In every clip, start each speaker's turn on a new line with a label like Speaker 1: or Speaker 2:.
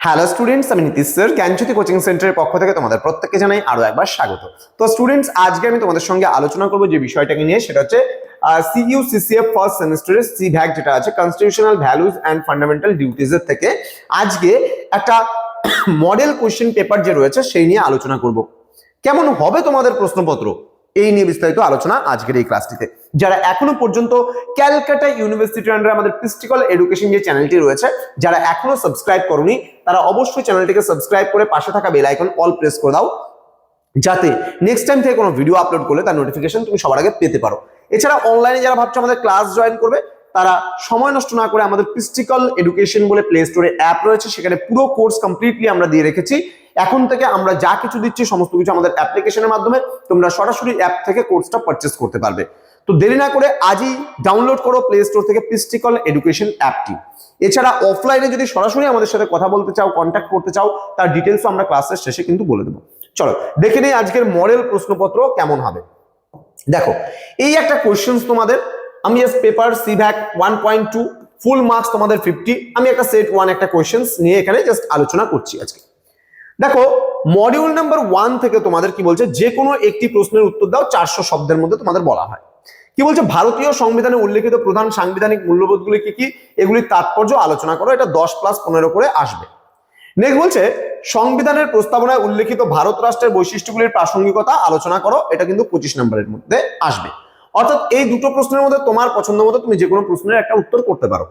Speaker 1: Hello students আমি Nitish sir জ্ঞানজ্যোতি coaching সেন্টারের পক্ষ থেকে তোমাদের প্রত্যেককে জানাই আরও একবার স্বাগত। তো স্টুডেন্টস আজকে আমি তোমাদের সঙ্গে আলোচনা করব যে বিষয়টাকে নিয়ে, সেটা হচ্ছে সিইউ সিসিএফ ফার্স্ট সেমিস্টারের সি ভ্যাক যেটা আছে constitutional values and fundamental duties এর থেকে। আজকে একটা মডেল কোশ্চেন পেপার যে রয়েছে, সেই নিয়ে আলোচনা করব। কেমন হবে তোমাদের প্রশ্নপত্র? এই নিয়ে বিস্তারিত আলোচনা আজকের এই ক্লাসটিতে। যারা এখনও পর্যন্ত ক্যালকাটা ইউনিভার্সিটির আন্ডারে আমাদের পিস্টিকল এডুকেশন যে চ্যানেলটি রয়েছে, যারা এখনও সাবস্ক্রাইব করনি, তারা অবশ্যই চ্যানেলটিকে সাবস্ক্রাইব করে পাশে থাকা বেল আইকন অল প্রেস করে দাও, যাতে নেক্সট টাইম থেকে কোনো ভিডিও আপলোড করলে তার নোটিফিকেশন তুমি সবার আগে পেতে পারো। এছাড়া অনলাইনে যারা ভাবছ আমাদের ক্লাস জয়েন করবে, তারা সময় নষ্ট না করে আমাদের পিস্টিকল এডুকেশন বলে প্লে স্টোরে অ্যাপ রয়েছে, সেখানে পুরো কোর্স কমপ্লিটলি আমরা দিয়ে রেখেছি। এখন থেকে আমরা যা কিছু দিচ্ছি, সমস্ত কিছু আমাদের অ্যাপ্লিকেশনের মাধ্যমে তোমরা সরাসরি অ্যাপ থেকে কোর্সটা পারচেস করতে পারবে। তো দেরি না করে আজই ডাউনলোড করো প্লে স্টোর থেকে পিস্টিকল এডুকেশন অ্যাপটি। এছাড়া অফলাইনে যদি সরাসরি আমাদের সাথে কথা বলতে চাও কন্ট্যাক্ট করতে চাও, তার ডিটেলস আমরা ক্লাসের শেষে কিন্তু বলে দেবো। চলো, দেখে নিই আজকের মডেল প্রশ্নপত্র কেমন হবে। দেখো, এই একটা কোশ্চেন তোমাদের, আমি just paper C VAC one point two full marks তোমাদের ফিফটি আমি একটা সেট ওয়ান একটা কোয়েশ্চেন্স নিয়ে এখানে জাস্ট আলোচনা করছি আজকে। দেখো মডিউল নাম্বার ওয়ান থেকে তোমাদের কি বলছে? যে কোনো একটি প্রশ্নের উত্তর দাও, চারশো শব্দের মধ্যে তোমাদের বলা হয়। কি বলছে? ভারতীয় সংবিধানে উল্লেখিত প্রধান সাংবিধানিক মূল্যবোধগুলি কি কি? এগুলির তাৎপর্য আলোচনা করো, এটা দশ প্লাস পনেরো করে আসবে। নেক্সট বলছে, সংবিধানের প্রস্তাবনায় উল্লেখিত ভারত রাষ্ট্রের বৈশিষ্ট্যগুলির প্রাসঙ্গিকতা আলোচনা করো, এটা কিন্তু পঁচিশ নম্বরের মধ্যে আসবে। অর্থাৎ এই দুটো প্রশ্নের মধ্যে তোমার পছন্দ মতো তুমি যে কোনো প্রশ্নের একটা উত্তর করতে পারো।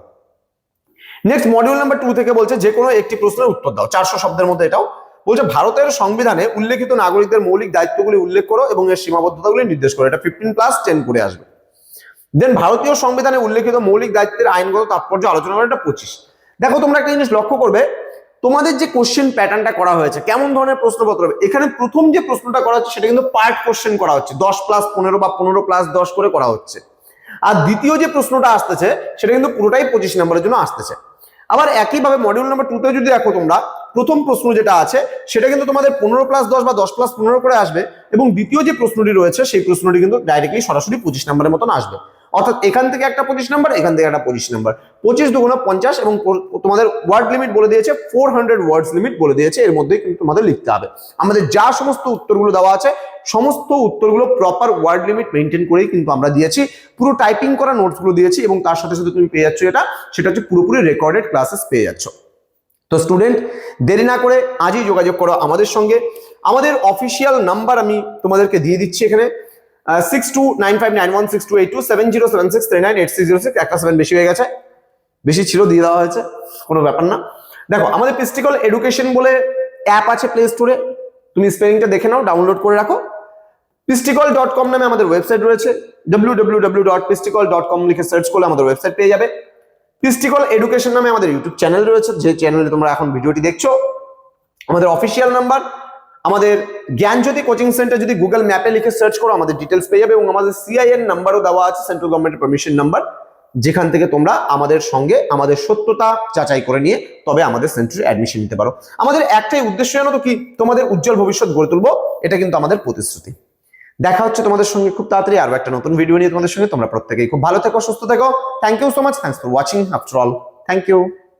Speaker 1: নেক্সট মডিউল নাম্বার টু থেকে বলছে যে কোনো একটি প্রশ্নের উত্তর দাও, চারশো শব্দের মধ্যে এটাও বলছে, ভারতের সংবিধানে উল্লেখিত নাগরিকদের মৌলিক দায়িত্বগুলি উল্লেখ করো এবং এর সীমাবদ্ধতাগুলি নির্দেশ করো। এটা ফিফটিন প্লাস টেন করে আসবে। দেন ভারতীয় সংবিধানে উল্লেখিত মৌলিক দায়িত্বের আইনগত তাৎপর্য আলোচনা করে এটা পঁচিশ। দেখো, তোমরা একটা জিনিস লক্ষ্য করবে, তোমাদের যে কোশ্চেন প্যাটার্নটা করা হয়েছে, কেমন ধরনের প্রশ্নপত্র হবে? এখানে প্রথম যে প্রশ্নটা করা হচ্ছে, সেটা কিন্তু পার্ট কোশ্চেন করা হচ্ছে। দশ প্লাস পনেরো বা পনেরো প্লাস দশ করে করা হচ্ছে। আর দ্বিতীয় যে প্রশ্নটা আসতেছে, সেটা কিন্তু পুরোটাই পঁচিশ নম্বরের জন্য আসতেছে। আবার একইভাবে মডিউল নাম্বার টুতে যদি দেখো তোমরা, প্রথম প্রশ্ন যেটা আছে, সেটা কিন্তু তোমাদের পনেরো প্লাস দশ বা দশ প্লাস পনেরো করে আসবে এবং দ্বিতীয় যে প্রশ্নটি রয়েছে, সেই প্রশ্নটি কিন্তু ডাইরেক্টলি সরাসরি পঁচিশ নম্বরের মতন আসবে। অর্থাৎ এখান থেকে একটা পঁচিশ নাম্বার এখান থেকে একটা পঁচিশ নাম্বার পঁচিশ দুগুণ পঞ্চাশ এবং তোমাদের ওয়ার্ড লিমিট বলে দিয়েছে ফোর হান্ড্রেড ওয়ার্ডস লিমিট বলে দিয়েছে, এর মধ্যেই কিন্তু তোমাদের লিখতে হবে। আমাদের যা সমস্ত উত্তরগুলো দেওয়া আছে, সমস্ত উত্তরগুলো প্রপার ওয়ার্ড লিমিট মেনটেন করেই কিন্তু আমরা দিয়েছি। পুরো টাইপিং করা নোটসগুলো দিয়েছি এবং তার সাথে সাথে তুমি পেয়ে যাচ্ছ এটা, সেটা হচ্ছে পুরোপুরি রেকর্ডেড ক্লাসেস পেয়ে যাচ্ছ। তো স্টুডেন্ট দেরি না করে আজই যোগাযোগ করো আমাদের সঙ্গে। আমাদের অফিসিয়াল নাম্বার আমি তোমাদেরকে দিয়ে দিচ্ছি এখানে। Six two nine five nine one six two eight two seven zero seven six three nine eight zero six একটা সেভেন বেশি হয়ে গেছে। বেশি ছিল, দিয়ে দেওয়া হয়েছে, কোনো ব্যাপার না। দেখো, আমাদের পিস্টিকল এডুকেশন বলে অ্যাপ আছে প্লে স্টোরে তুমি স্পেলিংটা দেখে নাও ডাউনলোড করে রাখো। পিস্টিকল ডট কম নামে আমাদের ওয়েবসাইট রয়েছে। W W W dot পিস্টিকল dot com লিখে সার্চ করলে আমাদের ওয়েবসাইট পেয়ে যাবে। পিস্টিকল এডুকেশন নামে আমাদের ইউটিউব চ্যানেল রয়েছে। যে চ্যানেলে তোমরা এখন ভিডিওটি দেখছ, আমাদের অফিসিয়াল নাম্বার আমাদের জ্ঞান জ্ঞানজ্যোতি কোচিং সেন্টার যদি গুগল ম্যাপে লিখে সার্চ করো, আমাদের ডিটেলস পেয়ে যাবে এবং আমাদের সিআইএন নাম্বারও দেওয়া আছে, সেন্ট্রাল গভর্নমেন্টের পারমিশন নাম্বার। যেখান থেকে তোমরা আমাদের সঙ্গে আমাদের সত্যতা যাচাই করে নিয়ে তবে আমাদের সেন্টারে অ্যাডমিশন নিতে পারো। আমাদের একটাই উদ্দেশ্য জানো তো কি? তোমাদের উজ্জ্বল ভবিষ্যৎ গড়ে তুলবো, এটা কিন্তু আমাদের প্রতিশ্রুতি। দেখা হচ্ছে তোমাদের সঙ্গে খুব তাড়াতাড়ি আরও একটা নতুন ভিডিও নিয়ে তোমাদের সঙ্গে। তোমরা প্রত্যেকেই খুব ভালো থেকো, সুস্থ থেকো। Thank you so much thanks for watching after all thank you